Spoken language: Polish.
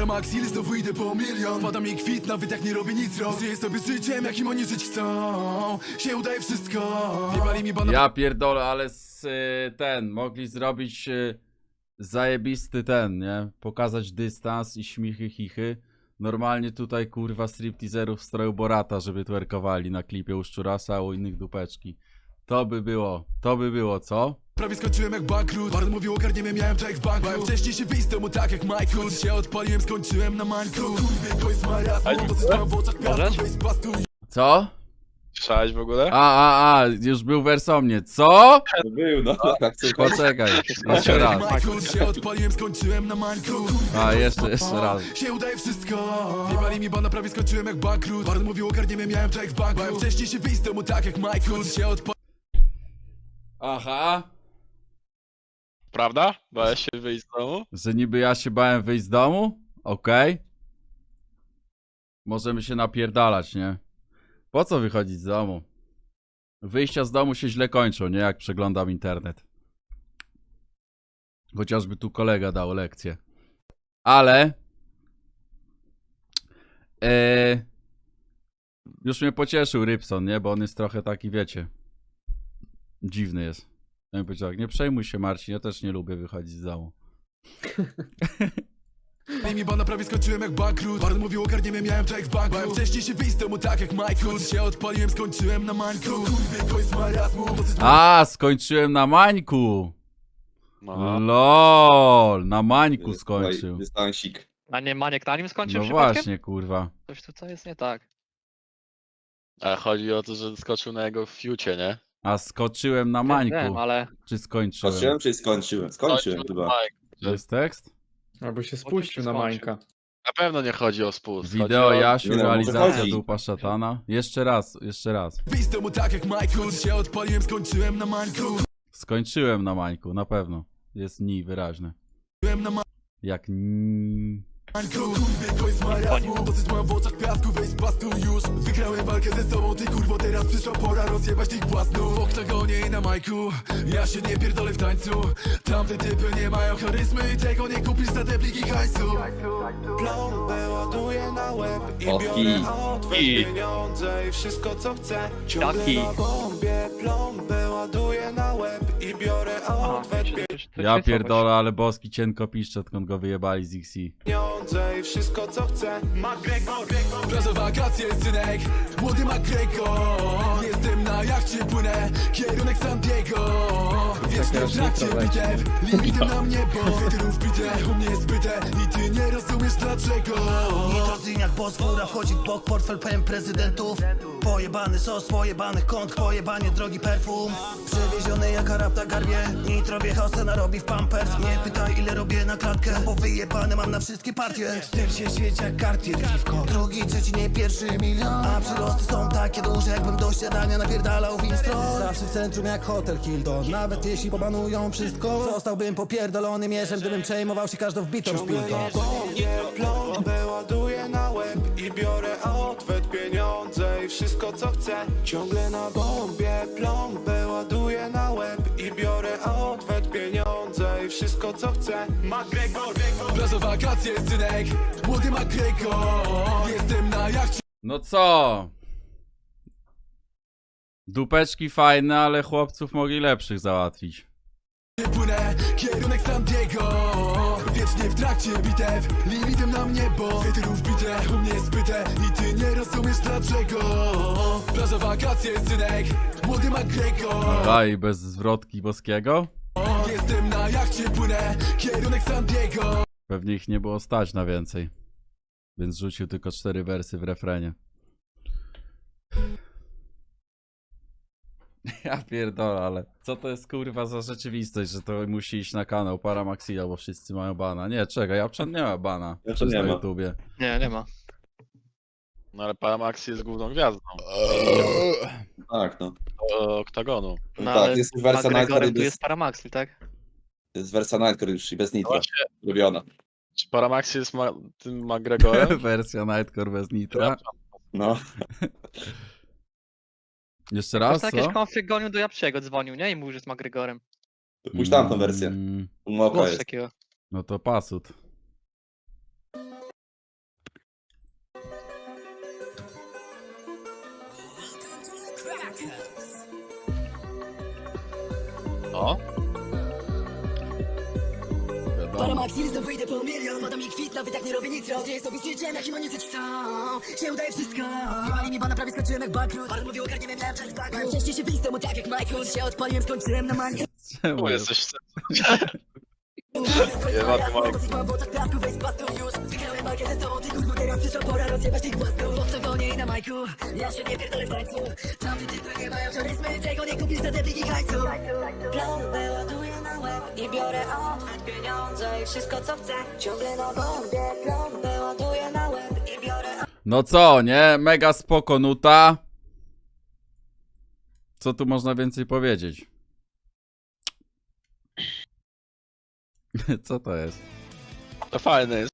Paramax, ile znowu po milion Spada mi kwit, nawet jak nie robię nic Żyję sobie życiem, jakim oni żyć chcą Się udaje wszystko mi Ja pierdolę, ale z, y, ten, mogli zrobić y, zajebisty ten, nie? Pokazać dystans i śmichy, chichy. Normalnie tutaj kurwa stripteaserów w stroju Borata, żeby twerkowali na klipie u Szczurasa, u innych dupeczki. To by było, to by było, co? Prawie skończyłem jak bankrut Bard mówił ogarniemy, miałem czek w banku Bałem wcześniej się wyjść z domu tak jak Michael się odpaliłem, skończyłem na mańku Kurwy, to jest Dosyć mam w oczach piasku, Co? Słyszałeś w ogóle? A, a, a, już był wers o mnie. Co? Był, no. Tak, słuchaj. Poczekaj, jeszcze raz. Michael się odpaliłem, skończyłem na mańku A, jeszcze, jeszcze raz. Się udaje wszystko Wjebali mi bana, prawie skończyłem jak bankrut Bard mówił ogarniemy, miałem czek w banku Bałem wcześniej się wyjść z domu tak jak Michael się odpaliłem Aha. Prawda? Bałeś się wyjść z domu? Że niby ja się bałem wyjść z domu? Okej. Możemy się napierdalać, nie? Po co wychodzić z domu? Wyjścia z domu się źle kończą, nie? Jak przeglądam internet. Chociażby tu kolega dał lekcję. Ale... E, już mnie pocieszył Rybson, nie? Bo on jest trochę taki, wiecie... Dziwny jest. Ja bym powiedział, tak, nie przejmuj się Marcin, ja też nie lubię wychodzić z domu. mi bana, prawie skończyłem jak bankrut Bard mówił ogarniemy, miałem czek w banku Bałem wcześniej się wyjść domu tak jak Michael się odpaliłem, skończyłem na mańku marazmu A, skończyłem na Mańku. No. LOL, na Mańku skończył. Dystansik. A nie Maniek na nim skończył No przypadkiem? właśnie, kurwa. Coś tutaj jest nie tak. A chodzi o to, że skoczył na jego fiucie, nie? A skoczyłem na Mańku. Wiem, ale Czy skończyłem? Skończyłem czy skończyłem? Skończyłem chyba. Mike. To jest tekst? Albo się spuścił na skończył. Mańka. Na pewno nie chodzi o spust. Wideo o... Jasiu, Nie no, może realizacja chodzi. dupa szatana. Jeszcze raz, jeszcze raz. domu tak jak Michael się odpaliłem, skończyłem na mańku Skończyłem na Mańku, na pewno. Jest ni na Jak ni... Kurwy, jest marazmu Dosyć mam w oczach piasku, weź z pastu już Wygrałem walkę ze sobą, ty kurwo Teraz przyszła pora rozjebać tych błasnów W oktagonie i na majku Ja się nie pierdolę w tańcu Tamte typy nie mają charyzmy I tego nie kupisz za te pliki hajsu Plombę ładuję na łeb i Polski. biorę odwet I. pieniądze i wszystko co chcę Ciągle na bombie plombę ładuję na łeb i biorę że to Ja pierdolę, ale boski cienko piszcze, odkąd go wyjebali z XC. pieniądze i wszystko co chcę McGregor, Plaża wakacje, synek. Młody McGregor Jestem na jachcie, płynę. Kierunek San Diego. Wiecznie w trakcie bitew. Limitem na mnie, bo Twitterów bite U mnie jest Fura wchodzi w bok, portfel pełen prezydentów. Pojebany sos, pojebanych kąt, pojebanie drogi perfum. Przewieziony jak Arab na garbie. Nitro wjechał se narobi w pampers. Nie pytaj ile robię na klatkę Bo wyjebane mam na wszystkie partie. Styl się świeci jak Cartier dziwko. Drugi, trzeci, nie pierwszy milion. A przyrosty są takie duże Jakbym do śniadania napierdalał Winstron Zawsze w centrum jak hotel Hildon Nawet jeśli pobanują wszystko Zostałbym popierdolony mieszem Gdybym przejmował się każdą wbitą szpilką. Plombę ładuję na łeb i biorę odwet pieniądze i wszystko co chcę. Ciągle na bombie plombę ładuję na łeb i biorę odwet pieniądze i wszystko co chcę. McGregor, Plaża wakacje, synek. Młody McGregor. Jestem na jachcie. No co? Dupeczki fajne, ale chłopców mogli lepszych załatwić. Płynę Kierunek San Diego. Wiecznie w trakcie bitew. Limitem na mnie, bo Twitterów bite U mnie zbyte I ty nie rozumiesz dlaczego. Plaża wakacje, synek. Młody McGregor. Daj, bez zwrotki boskiego? Jestem na jachcie, płynę Kierunek San Diego. Pewnie ich nie było stać na więcej. Więc rzucił tylko cztery wersy w refrenie. Ja pierdolę, ale co to jest kurwa za rzeczywistość, że to musi iść na kanał Paramaxila, bo wszyscy mają bana. Nie, czekaj, Japczan nie ma bana. Japczan nie na ma. YouTubie. Nie, nie ma. No ale Paramax jest główną gwiazdą Tak, no. o, oktagonu. No No, tak, ale jest wersja McGregorem Nightcore, tu jest, jest Paramaxil, tak? jest wersja Nightcore już i bez nitra. Właśnie, Robiona. czy Paramax jest ma tym McGregorem? Wersja Nightcore bez nitra. No. Jeszcze no raz, tak To jakiś co? konflikt gonił do Japczego dzwonił, nie? I mówił, że jest Magrygorem. Pójdź tamtą wersję. Mm, no, jest. takiego. No to pasut. O, Paramax, znowu wyjdę po milion Pada mi kwit, nawet jak nie robię nic Dzieje sobie z życiem, jak oni żyć chcą Się udaje wszystko. Wywali mi bana, prawie skończyłem jak bankrut. Baron mówił, ogarniemy miałem czas bankrut. Wcześniej się pistą, tak jak Michael. Się odpaliłem, skończyłem na maniu Czemu? Jest? jesteś... Dosyć mam w oczach piasku, weź pastu już. Wygrałem walkę ze sobą, ty kurwa, teraz przyszła pora rozjebać tych błazków W oktagonie i na majku? Ja się nie pierdolę w tańcu. Tamte typy nie mają charyzmy Tego nie kupisz za debliki hajsu. Na łeb i biorę pieniądze i wszystko co chcę Ciągle na bombie Plombę ładuję na łeb i biorę No co, nie? Mega spoko nuta. Co tu można więcej powiedzieć? Co to jest? To fajne jest.